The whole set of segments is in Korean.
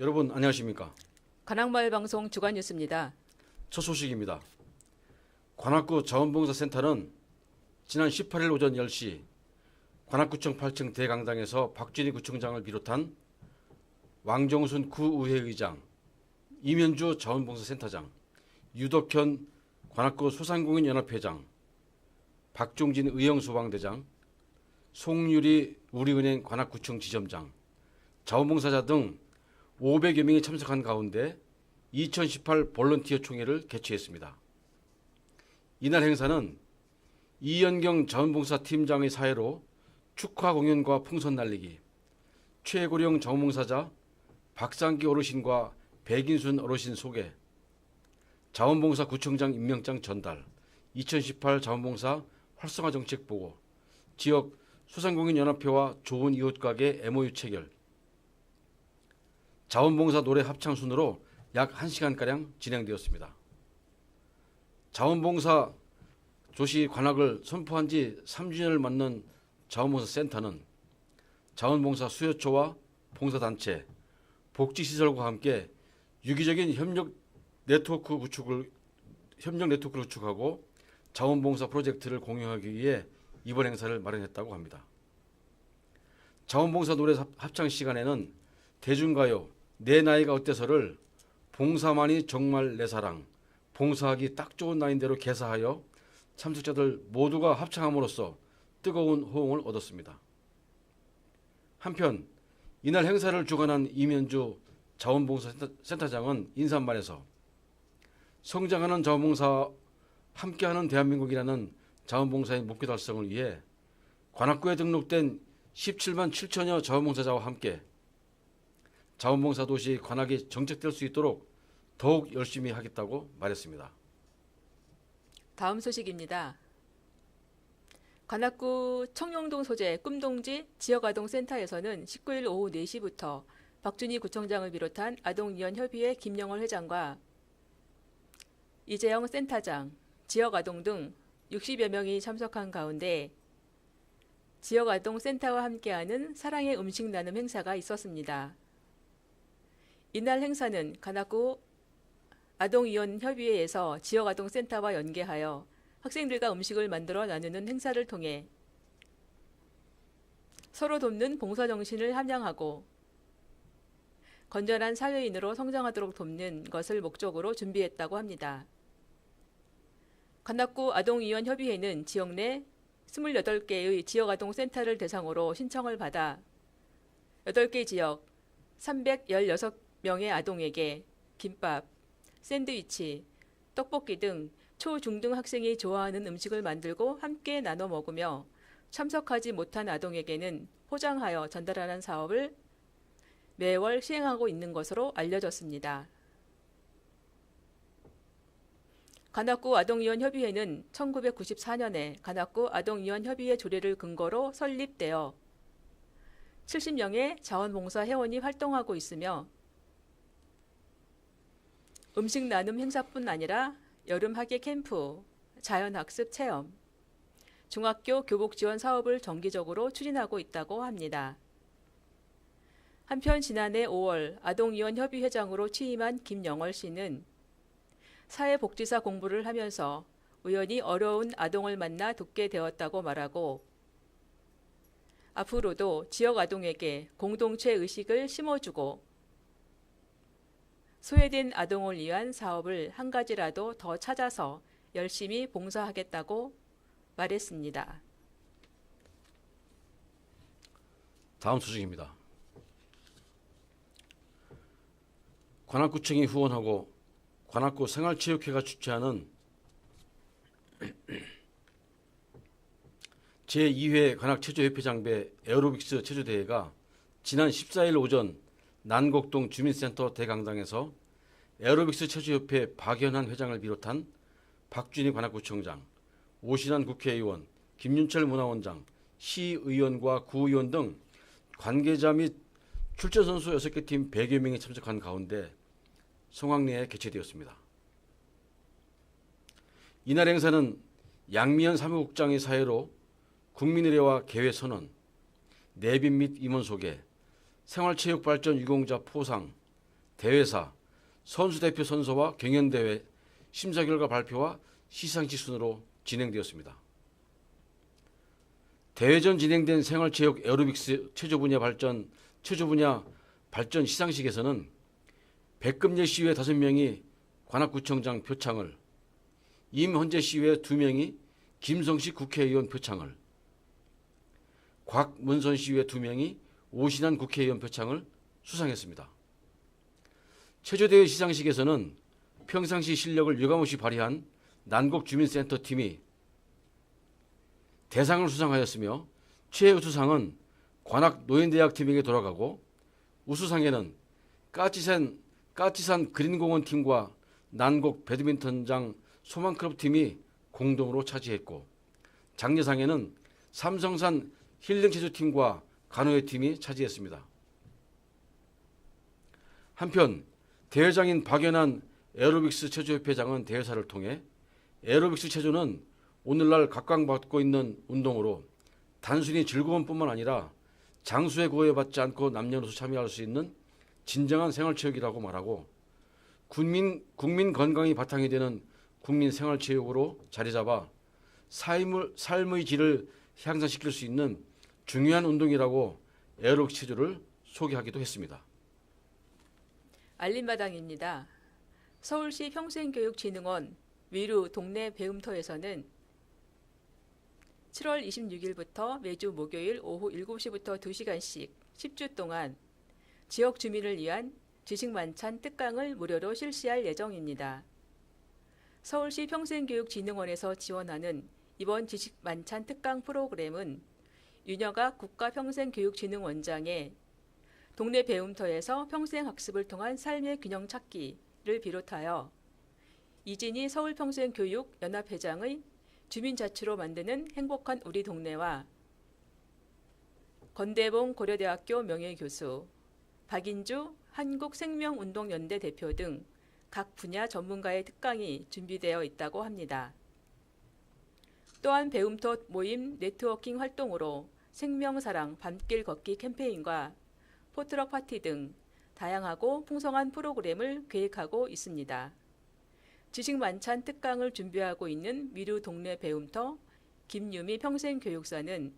여러분 안녕하십니까? 관악마을 방송 주간 뉴스입니다. 첫 소식입니다. 관악구 자원봉사센터는 지난 18일 오전 10시 관악구청 8층 대강당에서 박준희 구청장을 비롯한 왕정순 구의회의장, 이면주 자원봉사센터장, 유덕현 관악구 소상공인연합회장, 박종진 의영소방대장, 송유리 우리은행 관악구청 지점장, 자원봉사자 등 500여 명이 참석한 가운데 2018 볼런티어 총회를 개최했습니다. 이날 행사는 이연경 자원봉사 팀장의 사회로 축하 공연과 풍선 날리기, 최고령 자원봉사자 박상기 어르신과 백인순 어르신 소개, 자원봉사 구청장 임명장 전달, 2018 자원봉사 활성화 정책 보고, 지역 소상공인 연합회와 좋은 이웃 가게 MOU 체결, 자원봉사 노래 합창 순으로 약 1시간가량 진행되었습니다. 자원봉사 조시 관악을 선포한 지 3주년을 맞는 자원봉사 센터는 자원봉사 수요처와 봉사단체, 복지시설과 함께 유기적인 협력 네트워크 구축을 협력 네트워크를 구축하고 자원봉사 프로젝트를 공유하기 위해 이번 행사를 마련했다고 합니다. 자원봉사 노래 합창 시간에는 대중가요 내 나이가 어때서를 봉사만이 정말 내 사랑 봉사하기 딱 좋은 나인 대로 개사하여 참석자들 모두가 합창함으로써 뜨거운 호응을 얻었습니다. 한편 이날 행사를 주관한 이면주 자원봉사센터장은 인사말에서 성장하는 자원봉사 함께하는 대한민국이라는 자원봉사의 목표 달성을 위해 관악구에 등록된 17만 7천여 자원봉사자와 함께 자원봉사 도시 관악이 정책될 수 있도록 더욱 열심히 하겠다고 말했습니다. 다음 소식입니다. 관악구 청룡동 소재 꿈동지 지역아동센터에서는 19일 오후 4시부터 박준희 구청장을 비롯한 아동위원협의회 김영월 회장과 이재영 센터장, 지역아동 등 60여 명이 참석한 가운데 지역아동센터와 함께하는 사랑의 음식 나눔 행사가 있었습니다. 이날 행사는 관악구 아동위원협의회에서 지역아동센터와 연계하여 학생들과 음식을 만들어 나누는 행사를 통해 서로 돕는 봉사정신을 함양하고 건전한 사회인으로 성장하도록 돕는 것을 목적으로 준비했다고 합니다. 관악구 아동위원협의회는 지역 내 28개의 지역아동센터를 대상으로 신청을 받아 8개 지역 316 명의 아동에게 김밥, 샌드위치, 떡볶이 등 초, 중등 학생이 좋아하는 음식을 만들고 함께 나눠 먹으며 참석하지 못한 아동에게는 포장하여 전달하는 사업을 매월 시행하고 있는 것으로 알려졌습니다. 관악구 아동위원협의회는 1994년에 관악구 아동위원협의회 조례를 근거로 설립되어 70명의 자원봉사 회원이 활동하고 있으며 음식 나눔 행사뿐 아니라 여름 학예 캠프, 자연학습 체험, 중학교 교복 지원 사업을 정기적으로 추진하고 있다고 합니다. 한편 지난해 5월 아동위원협의회장으로 취임한 김영월 씨는 사회복지사 공부를 하면서 우연히 어려운 아동을 만나 돕게 되었다고 말하고 앞으로도 지역 아동에게 공동체 의식을 심어주고 소외된 아동을 위한 사업을 한 가지라도 더 찾아서 열심히 봉사하겠다고 말했습니다. 다음 소식입니다. 관악구청이 후원하고 관악구 생활체육회가 주최하는 제2회 관악체조협회 장배 에어로빅스 체조대회가 지난 14일 오전 난곡동 주민센터 대강당에서 에어로빅스 체조협회 박연한 회장을 비롯한 박준희 관악구청장, 오신환 국회의원, 김윤철 문화원장, 시의원과 구의원 등 관계자 및 출전 선수 6개 팀 100여 명이 참석한 가운데 성황리에 개최되었습니다. 이날 행사는 양미연 사무국장의 사회로 국민의례와 개회 선언, 내빈 및 임원 소개, 생활체육발전 유공자 포상, 대회사, 선수 대표 선서와 경연 대회 심사 결과 발표와 시상식 순으로 진행되었습니다. 대회 전 진행된 생활체육 에어로빅스 체조 분야 발전 체조 분야 발전 시상식에서는 백금예 시위회 5명이 관악구청장 표창을 임헌재 시위회 2명이 김성식 국회의원 표창을 곽문선 시위회 2명이 오신환 국회의원 표창을 수상했습니다. 체조대회 시상식에서는 평상시 실력을 유감없이 발휘한 난곡 주민센터 팀이 대상을 수상하였으며 최우수상은 관악 노인대학 팀에게 돌아가고 우수상에는 까치산, 까치산 그린공원 팀과 난곡 배드민턴장 소망클럽 팀이 공동으로 차지했고 장려상에는 삼성산 힐링체조팀과 간호회 팀이 차지했습니다. 한편 대회장인 박연한 에어로빅스 체조협회장은 대회사를 통해 에어로빅스 체조는 오늘날 각광받고 있는 운동으로 단순히 즐거움뿐만 아니라 장수에 구애받지 않고 남녀노소 참여할 수 있는 진정한 생활체육이라고 말하고 국민 국민 건강이 바탕이 되는 국민 생활체육으로 자리잡아 삶을, 삶의 질을 향상시킬 수 있는 중요한 운동이라고 에어로빅 체조를 소개하기도 했습니다. 알림마당입니다. 서울시 평생교육진흥원 위루 동네 배움터에서는 7월 26일부터 매주 목요일 오후 7시부터 2시간씩 10주 동안 지역 주민을 위한 지식 만찬 특강을 무료로 실시할 예정입니다. 서울시 평생교육진흥원에서 지원하는 이번 지식 만찬 특강 프로그램은 윤여각 국가평생교육진흥원장의 동네 배움터에서 평생학습을 통한 삶의 균형 찾기를 비롯하여 이진희 서울평생교육연합회장의 주민자치로 만드는 행복한 우리 동네와 건대봉 고려대학교 명예교수, 박인주 한국생명운동연대 대표 등 각 분야 전문가의 특강이 준비되어 있다고 합니다. 또한 배움터 모임 네트워킹 활동으로 생명사랑 밤길 걷기 캠페인과 포트럭 파티 등 다양하고 풍성한 프로그램을 계획하고 있습니다. 지식 만찬 특강을 준비하고 있는 미루 동네 배움터 김유미 평생교육사는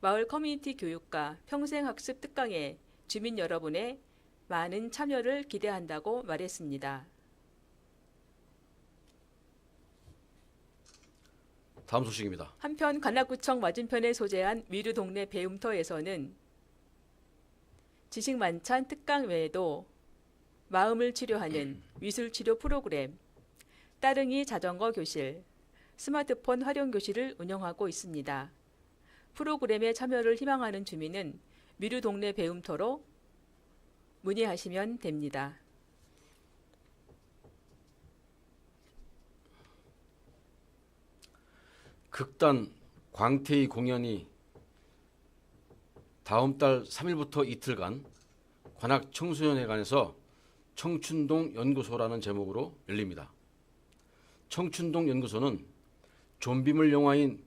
마을 커뮤니티 교육과 평생학습 특강에 주민 여러분의 많은 참여를 기대한다고 말했습니다. 다음 소식입니다. 한편 관악구청 맞은편에 소재한 미루 동네 배움터에서는 지식 만찬 특강 외에도 마음을 치료하는 미술 치료 프로그램, 따릉이 자전거 교실, 스마트폰 활용 교실을 운영하고 있습니다. 프로그램에 참여를 희망하는 주민은 미루 동네 배움터로 문의하시면 됩니다. 극단 광태의 공연이 다음 달 3일부터 이틀간 관악 청소년회관에서 청춘동 연구소라는 제목으로 열립니다. 청춘동 연구소는 좀비물 영화인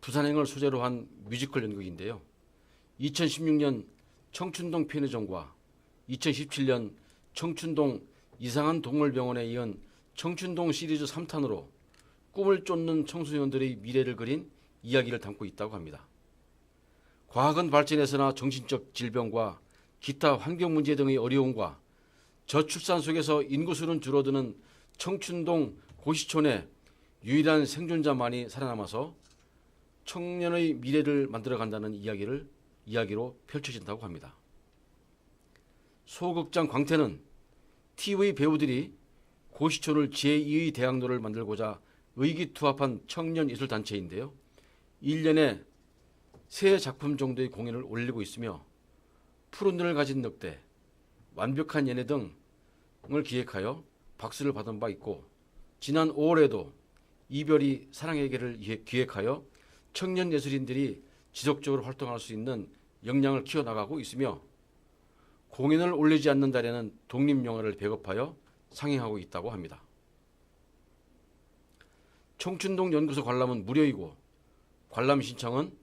부산행을 소재로 한 뮤지컬 연극인데요. 2016년 청춘동 편의점과 2017년 청춘동 이상한 동물병원에 이은 청춘동 시리즈 3탄으로 꿈을 쫓는 청소년들의 미래를 그린 이야기를 담고 있다고 합니다. 과학은 발전에서나 정신적 질병과 기타 환경 문제 등의 어려움과 저출산 속에서 인구수는 줄어드는 청춘동 고시촌의 유일한 생존자만이 살아남아서 청년의 미래를 만들어 간다는 이야기를 이야기로 펼쳐진다고 합니다. 소극장 광태는 TV 배우들이 고시촌을 제2의 대학로를 만들고자 의기투합한 청년 예술 단체인데요. 1년에 세 작품 정도의 공연을 올리고 있으며 푸른 눈을 가진 늑대, 완벽한 연애 등을 기획하여 박수를 받은 바 있고 지난 5월에도 이별이 사랑에게를 기획하여 청년 예술인들이 지속적으로 활동할 수 있는 역량을 키워나가고 있으며 공연을 올리지 않는 달에는 독립영화를 배급하여 상영하고 있다고 합니다. 청춘동 연구소 관람은 무료이고 관람 신청은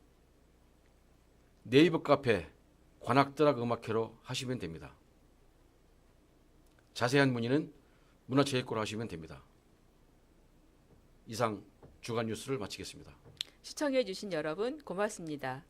네이버 카페 관악드락 음악회로 하시면 됩니다. 자세한 문의는 문화체육과로 하시면 됩니다. 이상 주간 뉴스를 마치겠습니다. 시청해 주신 여러분 고맙습니다.